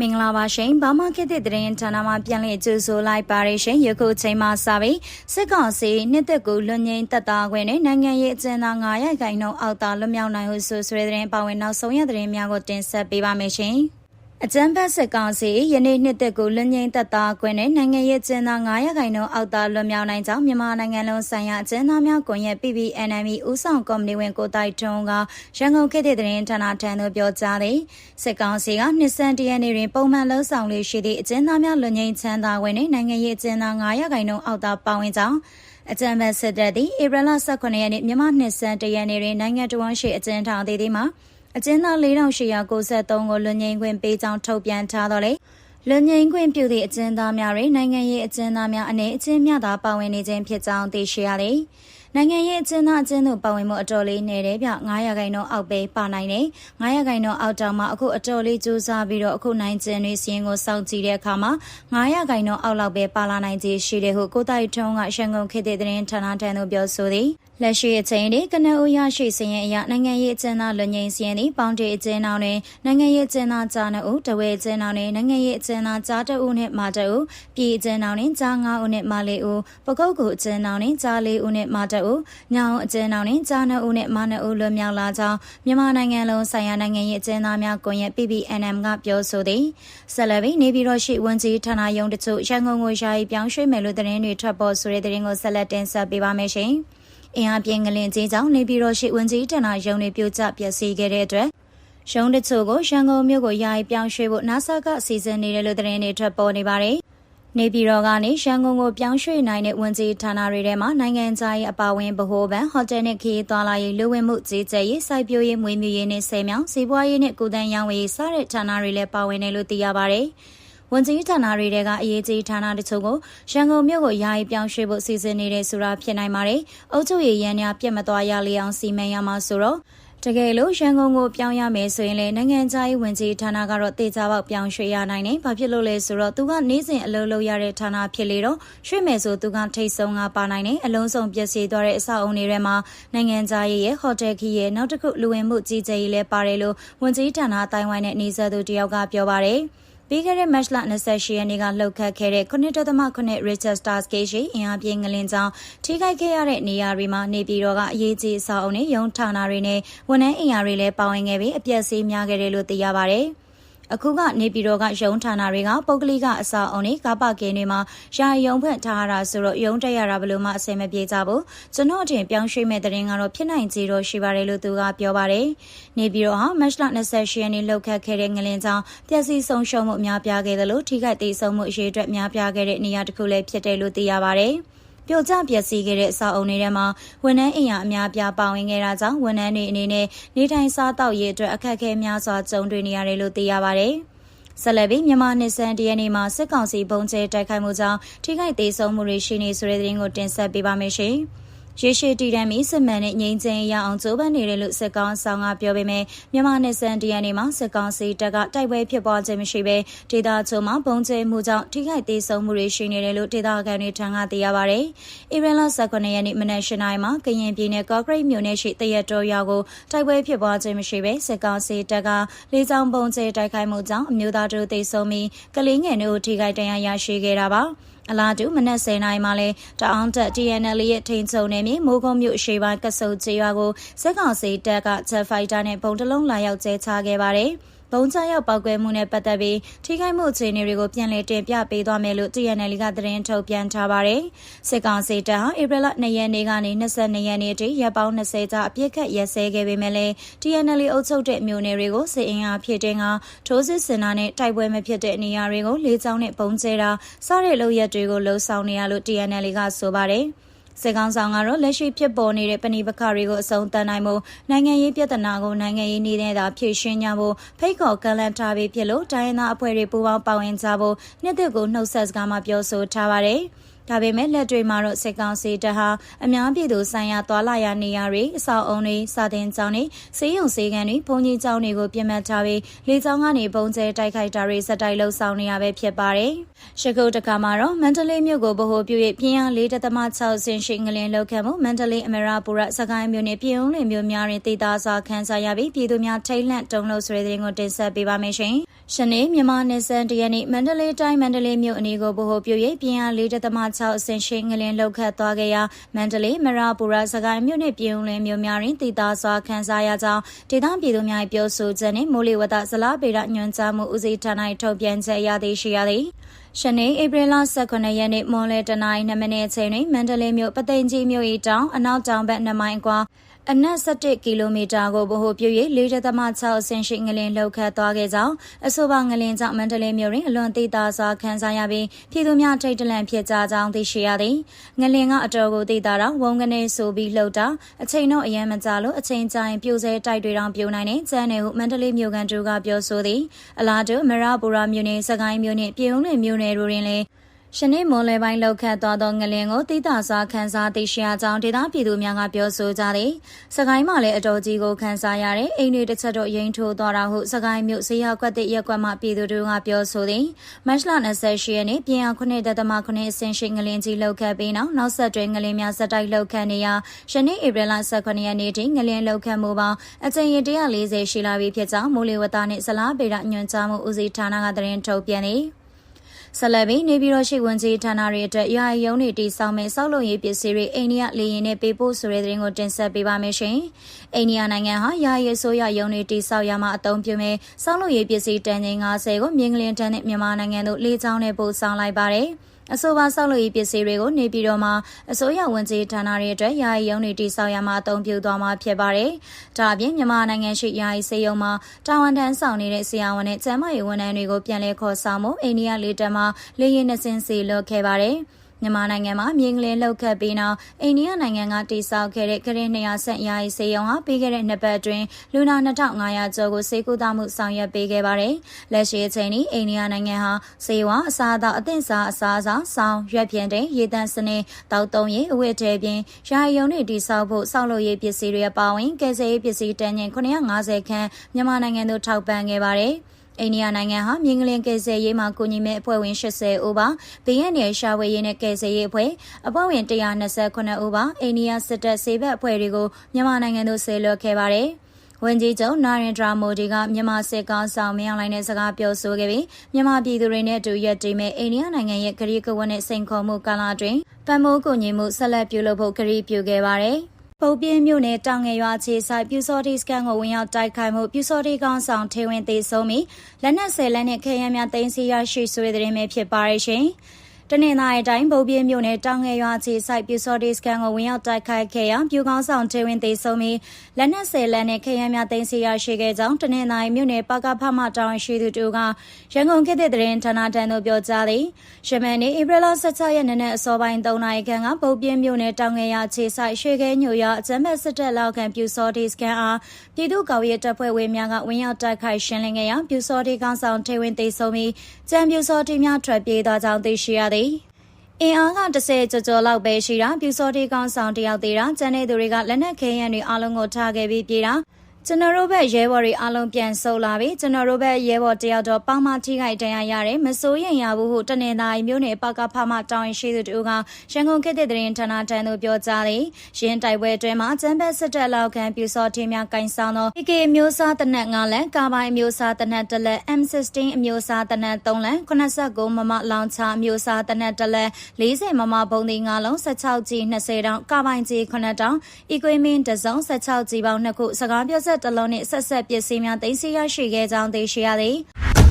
မင်္ဂလာပါရှင်ဘာမှခေတ်သစ်သတင်းဌာနမှပြန်လည်ကြိုဆိုလိုက်ပါရရှင်ယခုချိန်မှစပြီးစစ်ကောင်စီနှစ်သက်ကိုလွန်ငင်းတပ်သားခွင့်နဲ့နိုင်ငံရေးအကျဉ်းသား900ခိုင်နှုန်းအောက်သာလွတ်မြောက်နိုင်ဟုဆိုဆွေးသတင်းပါဝင်နောက်ဆုံးရသတင်းများကိုတင်ဆက်ပေးပါမယ်ရှင်။ အကြမ်းဖက်စစ်ကောင်စီယနေ့နှစ်သက်ကိုလွန်ငင်းသက်သားကွင်းနဲ့နိုင်ငံရေးကျင်းသား900ခိုင်နှုန်းအောက်သားလွန်မြောက်နိုင်ကြောင်းမြန်မာနိုင်ငံလုံးဆိုင်ရာအကျဉ်းသားများကွန်ရက် PPNM ဦးဆောင်ကော်မတီဝင်ကိုတိုက်ထွန်းကရန်ကုန်ခေတ်သစ်သတင်းဌာနထံသို့ပြောကြားသည်စစ်ကောင်စီကနှစ်ဆန်တရက်နေ့တွင်ပုံမှန်လှုပ်ဆောင်လေးရှိသည့်အကျဉ်းသားများလွန်ငင်းချမ်းသာကွင်းနဲ့နိုင်ငံရေးကျင်းသား900ခိုင်နှုန်းအောက်သားပါဝင်ကြောင်းအကြံပေးစစ်တပ်သည်ဧပြီလ18ရက်နေ့မြန်မာနှစ်ဆန်တရက်နေ့တွင်နိုင်ငံတော်ဝန်ရှိအကျဉ်းထောင်သေးသည်မှာ အကျဉ်းသား4893ကိုလွန်ငင်းခွင့်ပေးကြောင်းထုတ်ပြန်ထားတော့လေလွန်ငင်းခွင့်ပြုသည့်အကျဉ်းသားများတွင်နိုင်ငံရေးအကျဉ်းသားများအနေအကျဉ်းများသာပါဝင်နေခြင်းဖြစ်ကြောင်းသိရှိရသည်။နိုင်ငံရေးအကျဉ်းသားအကျဉ်းတို့ပါဝင်မှုအတော်လေးနေတယ်ဗျ900ခိုင်နှုန်းအောက်ပဲပါနိုင်တယ်900ခိုင်နှုန်းအောက်တောင်မှအခုအတော်လေးစူးစမ်းပြီးတော့အခုနိုင်ကျင်တွေစီရင်ကိုစောင့်ကြည့်တဲ့အခါမှာ900ခိုင်နှုန်းအောက်လောက်ပဲပါလာနိုင်ခြင်းရှိတယ်ဟုကိုတိုက်ထုံးကရန်ကုန်ခေတ်တဲ့သတင်းဌာနထံသို့ပြောဆိုသည်လက်ရှိအချိန်ဒီကနဦးရရှိစရင်အရနိုင်ငံရေးအကျဉ်းသားလွန်ငင်းစရင်ဒီပေါင်းတီအကျဉ်းသားတွေနိုင်ငံရေးအကျဉ်းသားကြားနှုတ်တဝဲအကျဉ်းသားတွေနိုင်ငံရေးအကျဉ်းသားကြားတအုပ်နဲ့မာတအုပ်ပြည်အကျဉ်းသားတွေကြား9ဦးနဲ့မာလေးဦးပကုတ်ကူအကျဉ်းသားတွေကြား4ဦးနဲ့မာတအုပ်ညောင်အကျဉ်းသားတွေကြား2ဦးနဲ့မာ2ဦးလွန်မြောက်လာကြောင်းမြန်မာနိုင်ငံလုံးဆိုင်ရာနိုင်ငံရေးအကျဉ်းသားများကွန်ရက် PPNM ကပြောဆိုသည်ဆက်လက်ပြီးနေပြည်တော်ရှိဝန်ကြီးဌာနရုံးတချို့ရန်ကုန်ကိုယာယီပြောင်းရွှေ့မယ်လို့သတင်းတွေထွက်ပေါ်ဆိုတဲ့သတင်းကိုဆက်လက်တင်ဆက်ပေးပါမယ်ရှင်။ အင်အားပြင်းငလင်ကြီးကြောင့်နေပြည်တော်ရှိဝန်ကြီးဌာနရုံးတွေပြိုကျပျက်စီးခဲ့တဲ့အတွက်ရုံးတချို့ကိုရန်ကုန်မြို့ကိုယာယီပြောင်းရွှေ့ဖို့ NASA ကစီစဉ်နေတယ်လို့သတင်းတွေထွက်ပေါ်နေပါတယ်။နေပြည်တော်ကနေရန်ကုန်ကိုပြောင်းရွှေ့နိုင်တဲ့ဝန်ကြီးဌာနတွေထဲမှာနိုင်ငံခြားရေးအပါအဝင်ဗဟိုဘဏ်ဟိုတယ်နဲ့ခရီးသွားလာရေးလူဝင်မှုကြီးကြပ်ရေးစိုက်ပျိုးရေးမွေးမြူရေးနဲ့ဆယ်မြောင်းစီးပွားရေးနဲ့ကုသရေးဝန်ကြီးစတဲ့ဌာနတွေလည်းပါဝင်တယ်လို့သိရပါတယ်။ ဝန်ကြီးဌာနတွေထဲကအရေးကြီးဌာနတချို့ကိုရန်ကုန်မြို့ကိုယာယီပြောင်းရွှေ့ဖို့စီစဉ်နေတဲ့ဆိုတာဖြစ်နိုင်ပါတယ်။အုပ်ချုပ်ရေးရန်များပြတ်မသွားရလေအောင်စီမံရမှာဆိုတော့တကယ်လို့ရန်ကုန်ကိုပြောင်းရမယ်ဆိုရင်လည်းနိုင်ငံခြားရေးဝန်ကြီးဌာနကတော့တေချာပေါက်ပြောင်းရွှေ့ရနိုင်တယ်။ဘာဖြစ်လို့လဲဆိုတော့သူကနေ့စဉ်အလုပ်လုပ်ရတဲ့ဌာနဖြစ်လေတော့ရွှေ့မယ်ဆိုသူကထိတ်ဆုံးကပါနိုင်တယ်။အလုံးစုံပျက်စီးသွားတဲ့အဆောက်အုံတွေထဲမှာနိုင်ငံခြားရေးရဲ့ဟိုတယ်ခီးရဲ့နောက်တစ်ခုလူဝင်မှုကြီးကြပ်ရေးလည်းပါတယ်လို့ဝန်ကြီးဌာနအတိုင်းဝိုင်းနဲ့နေဆက်သူတယောက်ကပြောပါတယ်။ ပြီးခဲ့တဲ့ match လ28ရက်နေ့ကလှုပ်ခတ်ခဲ့တဲ့9.9 Richard Stars Gate ရှိအင်အားပြင်းငလင်ကြောင့်ထိခိုက်ခဲ့ရတဲ့နေရာတွေမှာနေပြည်တော်ကအရေးကြီးအဆောက်အုံတွေရုံးဌာနတွေနဲ့ဝန်ထမ်းအင်အားတွေလည်းပါဝင်ခဲ့ပြီးအပျက်စီးများခဲ့တယ်လို့သိရပါဗျ။ အခုကနေပြည်တော်ကရုံးဌာနတွေကပုဂ္ဂလိကအစာအုံတွေကပကင်းတွေမှာယာယုံဖွင့်ထားရတာဆိုတော့ရုံးတက်ရတာဘယ်လိုမှအဆင်မပြေကြဘူးကျွန်တော်အထင်ပြောင်းရွှေ့မဲ့တဲ့ရင်ကတော့ဖြစ်နိုင်ကြတော့ရှိပါတယ်လို့သူကပြောပါတယ်နေပြည်တော်ဟာမတ်လ28ရက်နေ့လှုပ်ခတ်ခဲ့တဲ့ငလင်ကြောင့်ပျက်စီးဆုံးရှုံးမှုအများပြားခဲ့တယ်လို့ထိခိုက်သေးဆုံးမှုအရေးအတွက်များပြားခဲ့တဲ့နေရာတစ်ခုလည်းဖြစ်တယ်လို့သိရပါတယ်။ ပြိုကျပျက်စီးခဲ့တဲ့အဆောက်အုံတွေထဲမှာဝန်ထမ်းအင်အားအများပြားပါဝင်ခဲ့တာကြောင့်ဝန်ထမ်းတွေအနေနဲ့နေထိုင်စားသောက်ရေးအတွက်အခက်အခဲများစွာကြုံတွေ့နေရတယ်လို့သိရပါဗျ။ဆက်လက်ပြီးမြန်မာနှစ်ဆန်တရနေ့မှာစစ်ကောင်စီဘုံကျဲတိုက်ခိုက်မှုကြောင့်ထိခိုက်သေးဆုံးမှုတွေရှိနေဆိုတဲ့သတင်းကိုတင်ဆက်ပေးပါမယ်ရှင်။ ရေရှည်တည်တံ့ပြီးစစ်မှန်တဲ့ငြိမ်းချမ်းရအောင်ကြိုးပမ်းနေတယ်လို့စစ်ကောင်ဆောင်ကပြောပေမဲ့မြန်မာနယ်စံတရနေ့မှာစစ်ကောင်စီတပ်ကတိုက်ပွဲဖြစ်ပွားခြင်းမရှိဘဲဒေသချို့မှာပုံကျဲမှုကြောင့်ထိခိုက်သေးဆုံးမှုတွေရှိနေတယ်လို့ဒေသခံတွေထံကသိရပါဗျ။ဧပြီလ18ရက်နေ့မနက်၈နာရီမှာကရင်ပြည်နယ်ကော့ဂရိတ်မြို့နယ်ရှိတရက်တော်ရွာကိုတိုက်ပွဲဖြစ်ပွားခြင်းမရှိဘဲစစ်ကောင်စီတပ်ကလေးချောင်းပုံကျဲတိုက်ခိုက်မှုကြောင့်အမျိုးသားတို့သေဆုံးပြီးကလေးငယ်တို့ထိခိုက်ဒဏ်ရာရရှိခဲ့တာပါ။ အလားတူမနက်10:00နာရီမှာလဲတအောင်တက် TNL ရဲ့ထိန်ချုံနေမြေမိုးကုံမြို့ရှေ့ပိုင်းကဆုပ်ချေရွာကိုစက်ကောင်စီတပ်က Jet Fighter နဲ့ပုံတလုံးလာရောက်ကျဲချခဲ့ပါတယ်။ ဘုံချရောက်ပောက်ကွဲမှုနဲ့ပတ်သက်ပြီးထိခိုက်မှုအခြေအနေတွေကိုပြန်လည်တင်ပြပေးသွားမယ်လို့ TNL ကသတင်းထုတ်ပြန်ထားပါတယ်။စစ်ကောင်စီတပ်ဟာဧပြီလ2ရက်နေ့ကနေ22ရက်နေ့အထိရပ်ပေါင်း20ကြာအပြစ်ခတ်ရက်စဲခဲ့ပေမဲ့လည်း TNL အုပ်ချုပ်တဲ့မြို့နယ်တွေကိုစစ်အင်အားဖြည့်တင်းကထိုးစစ်ဆင်တာနဲ့တိုက်ပွဲမဖြစ်တဲ့နေရာတွေကိုလေးချောင်းနဲ့ပုံကျဲတာစတဲ့လုပ်ရက်တွေကိုလှုံ့ဆော်နေရလို့ TNL ကဆိုပါတယ်။ စစ်ကောင်ဆောင်ကတော့လက်ရှိဖြစ်ပေါ်နေတဲ့ပဏိပခတွေကိုအဆုံးသတ်နိုင်မှုနိုင်ငံရေးပြဿနာကိုနိုင်ငံရေးနည်းနဲ့သာဖြေရှင်းကြဖို့ဖိတ်ခေါ်ကန့်လန့်ထားပြီးဖြစ်လို့တိုင်းရင်းသားအဖွဲ့တွေပူးပေါင်းပါဝင်ကြဖို့နှစ်သက်ကိုနှုတ်ဆက်စကားမှာပြောဆိုထားပါတယ်။ ဒါပေမဲ့လက်တွေမှာတော့စစ်ကောင်စီတပ်ဟာအများပြည်သူဆိုင်ရာသွာလာရနေရာတွေအဆောက်အုံတွေစာတင်ကျောင်းတွေစေယုံစေကန်တွေဘုံကြီးကျောင်းတွေကိုပြင်မှတ်ထားပြီးလေကြောင်းကနေပုံကျဲတိုက်ခိုက်တာတွေစက်တိုက်လှုပ်ဆောင်နေရပဲဖြစ်ပါတယ်။ရှကုတ်တကမှာတော့မန္တလေးမြို့ကိုဗဟိုပြု၍ပြင်းအား၄ .6 ဆင်ရှိငလင်လောက်ခံမှုမန္တလေးအမရပူရစကိုင်းမြို့နယ်ပြည်ုံးလင်မြို့များတွင်တည်တာစွာခန်းစားရပြီးပြည်သူများထိတ်လန့်တုံလို့ဆိုတဲ့တဲ့ကိုတင်ဆက်ပေးပါမယ်ရှင်။ ရှနေ့မြန်မာနယ်စံတရက်နေ့မန္တလေးတိုင်းမန္တလေးမြို့အနီးကိုဗဟိုပြု၍ပြင်းအား4.6အဆင့်ရှိငလင်လောက်ခတ်သွားခဲ့ရာမန္တလေးမရပူရစကိုင်းမြို့နယ်ပြည်ုံလင်းမြို့များတွင်တည်တာစွာခန်းစားရကြောင်းဒေသပြည်သူများပြောဆိုချက်နှင့်မိုးလေဝသဇလားပေရညွှန်ကြားမှုဦးစီးဌာန၏ထုတ်ပြန်ချက်ရသည်ရှိရသည်ရှနေ့ဧပြီလ18ရက်နေ့မွန်လယ်တနိုင်း2မိနစ်အချိန်တွင်မန္တလေးမြို့ပသိမ်ကြီးမြို့၏တောင်အနောက်တောင်ဘက်2မိုင်ကွာအနက်17ကီလိုမီတာကိုဗဟိုပြု၍4.6အဆင့်ရှိငလင်လောက်ခတ်သွားခဲ့ကြောင်းအဆိုပါငလင်ကြောင့်မန္တလေးမြို့တွင်အလွန်သိသာစွာခန်းစားရပြီးပြည်သူများထိတ်တလန့်ဖြစ်ကြကြောင်းသိရှိရသည်ငလင်ကအတော်ကိုသိသာတော့ဝုံကနေဆိုပြီးလှုပ်တာအချိန်တော့အရင်မကြလို့အချိန်ကြရင်ပြိုစဲတိုက်တွေတောင်ပြိုနိုင်တဲ့ကျန်းနေဟုမန္တလေးမြို့ကန်တူကပြောဆိုသည်အလားတူမရပူရာမြို့နယ်စကိုင်းမြို့နယ်ပြည်ုံလင်မြို့နယ်တို့တွင်လည်း ရှနေ့မွန်လယ်ပိုင်းလောက်ခတ်သွားသောငလင်ကိုတိတာစွာခန်းစားသိရှိရကြောင်းဒေသပြည်သူများကပြောဆိုကြသည်။စကိုင်းမှာလည်းအတော်ကြီးကိုခန်းစားရတဲ့အိမ်တွေတစ်ချက်တော့ရင်ထိုးသွားတာဟုစကိုင်းမြို့ဈေးရောက်ကွက်တဲ့ရက်ကွက်မှပြည်သူတို့ကပြောဆိုသည်။မတ်လ28ရက်နေ့ပြင်အား9.9အဆင့်ရှိငလင်ကြီးလောက်ခတ်ပြီးနောက်နောက်ဆက်တွဲငလင်များစတိုက်လောက်ခတ်နေရာရှနေ့ဧပြီလ18ရက်နေ့ထိငလင်လောက်ခတ်မှုပေါင်းအကြိမ်ရ140ရှိလာပြီဖြစ်ကြောင်းမိုးလေဝသနှင့်ဇလားပေရညွှန်ကြားမှုဦးစီးဌာနကသတင်းထုတ်ပြန်သည်။ ဆက်လက်ပြီးနေပြည်တော်ရှိဝန်ကြီးဌာနတွေအတွက်ရာယုံတွေတည်ဆောက်မဲ့စောက်လုပ်ရေးပစ္စည်းတွေအိန္ဒိယလေယာဉ်နဲ့ပေးပို့ဆိုတဲ့သတင်းကိုတင်ဆက်ပေးပါမယ်ရှင်။အိန္ဒိယနိုင်ငံဟာရာယဆိုးရယုံတွေတည်ဆောက်ရမှာအသုံးပြုမဲ့စောက်လုပ်ရေးပစ္စည်းတန်ချိန်90ကိုမြင်းကလင်းတန်းနဲ့မြန်မာနိုင်ငံတို့လေးချောင်းနဲ့ပို့ဆောင်လိုက်ပါတယ်။ အဆိုပါဆောက်လုပ်ရေးပစ္စည်းတွေကိုနေပြည်တော်မှာအစိုးရဝန်ကြီးဌာနတွေအတွက်ယာယီရုံးတွေတိစောက်ရမှာအသုံးပြုသွားမှာဖြစ်ပါတယ်။ဒါအပြင်မြန်မာနိုင်ငံရှိယာယီစေယုံမှာတာဝန်ထမ်းဆောင်နေတဲ့ဆရာဝန်နဲ့ကျန်းမာရေးဝန်ထမ်းတွေကိုပြန်လည်ခေါ်ဆောင်မှုအိန္ဒိယလေတပ်မှလေယာဉ်နှစင်းစီလွှတ်ခဲ့ပါတယ်။ မြန်မာနိုင်ငံမှာမြေငလင်းလှုပ်ခတ်ပြီးနောက်အိန္ဒိယနိုင်ငံကတိစောက်ခဲ့တဲ့ကရင်200ဆန့်ယာယီစေယုံဟာပြီးခဲ့တဲ့နှစ်ပတ်အတွင်းလူနာ2500ကျော်ကိုစေကူတာမှုဆောင်ရွက်ပေးခဲ့ပါတယ်။လက်ရှိအချိန်นี้အိန္ဒိယနိုင်ငံဟာစေဝါအစားအသောက်အသင့်စားအစားအစာဆောင်းရွက်ပြင်းတဲ့ရေတန့်စနစ်တောက်တုံးရေးအဝတ်တဲပြင်ယာယီယုံတွေတိစောက်ဖို့စောက်လို့ရေးပစ္စည်းတွေအပါအဝင်ကယ်ဆယ်ရေးပစ္စည်းတန်ချိန်950ခန်းမြန်မာနိုင်ငံသို့ထောက်ပံ့ခဲ့ပါတယ်။ အိန္ဒိယနိုင်ငံဟာမြင်းကလင်းကယ်ဆယ်ရေးမှာကူညီမဲ့အဖွဲ့ဝင်80ဦးပါ။ဘီယက်နယ်ရှာဝေရေးနဲ့ကယ်ဆယ်ရေးအဖွဲ့အဖွဲ့ဝင်129ဦးပါ။အိန္ဒိယစစ်တပ်စေဘက်အဖွဲ့တွေကိုမြန်မာနိုင်ငံသို့ဆဲလွှတ်ခဲ့ပါတယ်။ဝန်ကြီးချုပ်နာရင်ဒရာမိုဒီကမြန်မာစစ်ကောင်ဆောင်မင်းအောင်လှိုင်နဲ့စကားပြောဆိုခဲ့ပြီးမြန်မာပြည်သူတွေနဲ့အတူရက်တည်မဲ့အိန္ဒိယနိုင်ငံရဲ့ကတိကဝတ်နဲ့စိန်ခေါ်မှုကာလအတွင်းပံ့ပိုးကူညီမှုဆက်လက်ပြုလုပ်ဖို့ကတိပြုခဲ့ပါတယ်။ ပုတ်ပြင်းမြို့နယ်တောင်ငယ်ရွာခြေဆိုင်ပြူစော်တီစကန်ကိုဝင်ရောက်တိုက်ခိုက်မှုပြူစော်တီကောင်ဆောင်ထေဝင်သေးဆုံးပြီးလက်နက်ဆယ်လက်နဲ့ခဲယမ်းများတင်စီရရှိဆွေးတဲ့ရင်ပဲဖြစ်ပါရဲ့ရှင်။တ နင်္လာရီတိုင်းဗုတ်ပြင်းမြို့နယ်တောင်ငယ်ရွာခြေဆိုင်ပြူစော်ဒီစကန်ကိုဝင်ရောက်တိုက်ခိုက်ခဲ့ရာပြူကောင်းဆောင်ထေဝင်သေးဆုံးပြီးလက်နက်ဆယ်လက်နဲ့ခရမ်းများသိမ်းဆည်းရရှိခဲ့ကြောင်းတနင်္လာရီမြို့နယ်ပကဖမတောင်ရှိသူတို့ကရန်ကုန်ခေတ်တဲ့သတင်းဌာနတန်းတို့ပြောကြားသည်ရှမန်နေဧပြီလ16ရက်နေ့နဲ့အစောပိုင်း3နာရီခန့်ကဗုတ်ပြင်းမြို့နယ်တောင်ငယ်ရွာခြေဆိုင်ရွှေခဲညိုရွာအကြမ်းဖက်စစ်တပ်လောက်ခံပြူစော်ဒီစကန်အားပြည်သူ့ကော်ရဲတပ်ဖွဲ့ဝင်များကဝင်ရောက်တိုက်ခိုက်ရှင်းလင်းခဲ့ရာပြူစော်ဒီကောင်းဆောင်ထေဝင်သေးဆုံးပြီးကြံပြူစော်ဒီများထွက်ပြေးသွားကြောင်းသိရှိရသည်အင်အားက30ကျော်ကျော်လောက်ပဲရှိတာပြူစောတိကောင်းဆောင်တယောက်သေးတာကျန်တဲ့သူတွေကလက်နက်ခဲယမ်းတွေအလုံးကိုထားခဲ့ပြီးပြေးတာ ကျွန်တော်တို့ဘက်ရဲဘော်တွေအားလုံးပြန်ဆုတ်လာပြီကျွန်တော်တို့ဘက်ရဲဘော်တယောက်တော့ပေါင်းမထိခိုက်တန်ရရတယ်မစိုးရင်ရဘူးဟုတနေသားမျိုးနယ်ပကဖမတောင်းရင်ရှိသူတို့ကရန်ကုန်ခေတ်တဲ့သတင်းဌာနတန်းတို့ပြောကြားတယ်ရင်းတိုက်ပွဲအတွင်းမှာကျန်းဘက်စစ်တပ်လောက်ခံပြူစောထင်းများကင်ဆောင်သော PK မျိုးစားတနက်9လက်ကာပိုင်းမျိုးစားတနက်1လက် M16 အမျိုးစားတနက်3လက်89မမလောင်ချမျိုးစားတနက်1လက်40မမဘုံသီး9လုံး 16ကြီး20တောင်ကာပိုင်းကြီး9တောင် equipment တစုံ 16ကြီးပေါင်း2ခုစကားပြောစက်တစ်လုံးနှင့်ဆက်ဆက်ပစ္စည်းများသိမ်းဆည်းရရှိခဲ့ကြောင်းသိရှိရသည်။